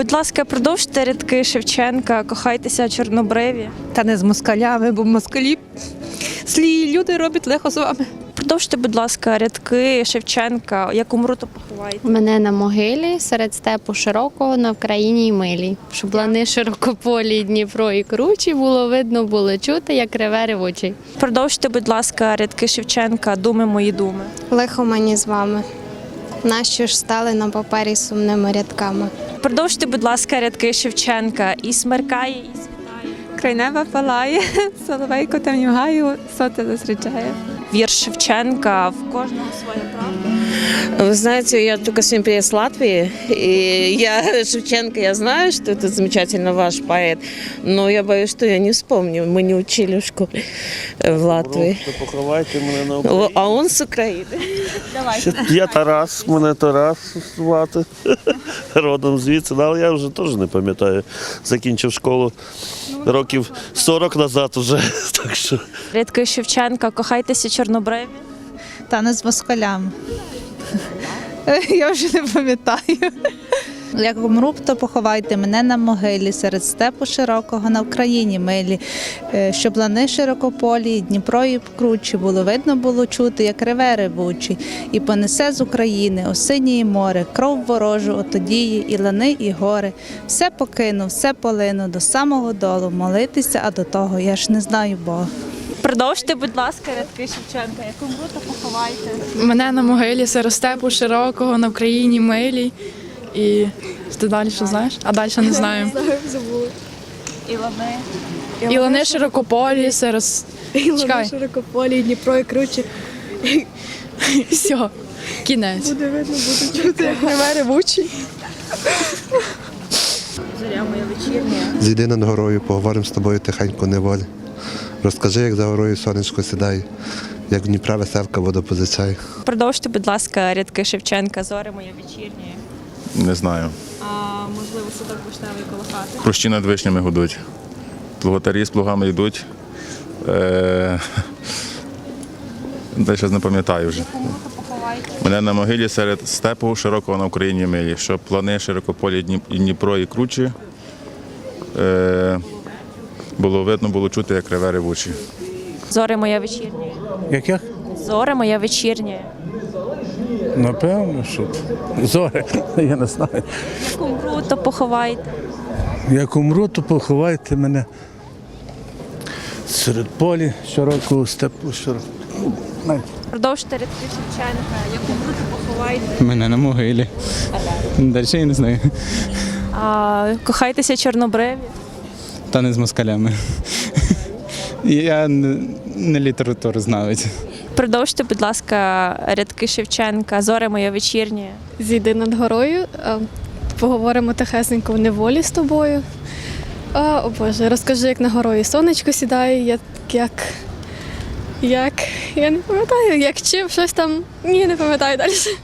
Будь ласка, продовжте рядки Шевченка, кохайтеся чорнобриві. Та не з москалями, бо москалі злі люди роблять лихо з вами. Продовжте, будь ласка, рядки Шевченка, як умру, то поховайте. Мене на могилі серед степу широкого на Вкраїні й милій. Щоб лани широкополі Дніпро і кручі було видно, було чути, як реве ревучий. Продовжте, будь ласка, рядки Шевченка, думи мої думи. Лихо мені з вами Нащо ж стали на папері сумними рядками? Продовжте, будь ласка, рядки Шевченка і смеркає, і світає. Край неба палає, соловейко темню гаю, соте зустрічає. Вірш Шевченка в кожного своя правда. Вы знаете, я только сегодня с Латвии, и я Шевченко, я знаю, что это замечательно ваш поэт, но я боюсь, что я не вспомню. Мы не учили в школе э, в Латвии. Просто поховайте мене на О, Україні. А он с Украины. Я Тарас, мене Тарас звати. Родом звідси, Ну, але я вже теж не пам'ятаю. Закінчив школу років 40 назад вже. Так що Рядки Шевченка, кохайтеся чорнобриві. Та не з москалями. Я вже не пам'ятаю. Як умру, то поховайте мене на могилі серед степу широкого на Вкраїні милі, Е, щоб лани широкополі, Дніпро і кручі було видно було чути, як реве ревучий, і понесе з України осинє море, кров ворожу, отодії, і лани, і гори. Все покину, все полину до самого долу, молитися, а до того я ж не знаю Бога. Продовжте, будь ласка, рядки Шевченка, як умру, то поховайте. Мене на могилі серед степу широкого на Україні милій. І ти далі що знаєш? А далі не знаю. І лани. І лани широкополі серед. Чекай. широкополі, Дніпро і круче. Все, кінець. Буде видно, буде чути, як реве ревучий. Зійди над горою, поговоримо з тобою тихенько неволі. Розкажи, як за горою сонечко сідає, як в Дніпра веселка водопозичає. Продовжте, будь ласка, рядки Шевченка, зоре моє вечірнє. Не знаю. А можливо, садок вишневий коло хати. Прощі над вишнями гудуть. Плуготарі з плугами йдуть. Е... Далі не пам'ятаю вже. Мене на могилі серед степу широкого на Україні милі, що плани широкополі Дніпро і кручі. Е... Було видно, було чути, як реве ревучі. Зоре моє вечірнє. Як як? Зоре моє вечірнє. Напевно, що зоре, я не знаю. Як умру, то поховайте. Як умру, то поховайте мене серед полі широкого степу широкого. Продовжте рядки Шевченка, як умру, то поховайте. Мене на могилі. Далі я не знаю. А, кохайтеся чорнобриві. Та не з москалями. Я не, не літературознавець. Продовжте, будь ласка, рядки Шевченка, зоре моє вечірнє. Зійди над горою, поговоримо тихесенько в неволі з тобою. А, о Боже, розкажи, як на горою сонечко сідає, як, як, як, я не пам'ятаю, як чим щось там, ні, не пам'ятаю далі.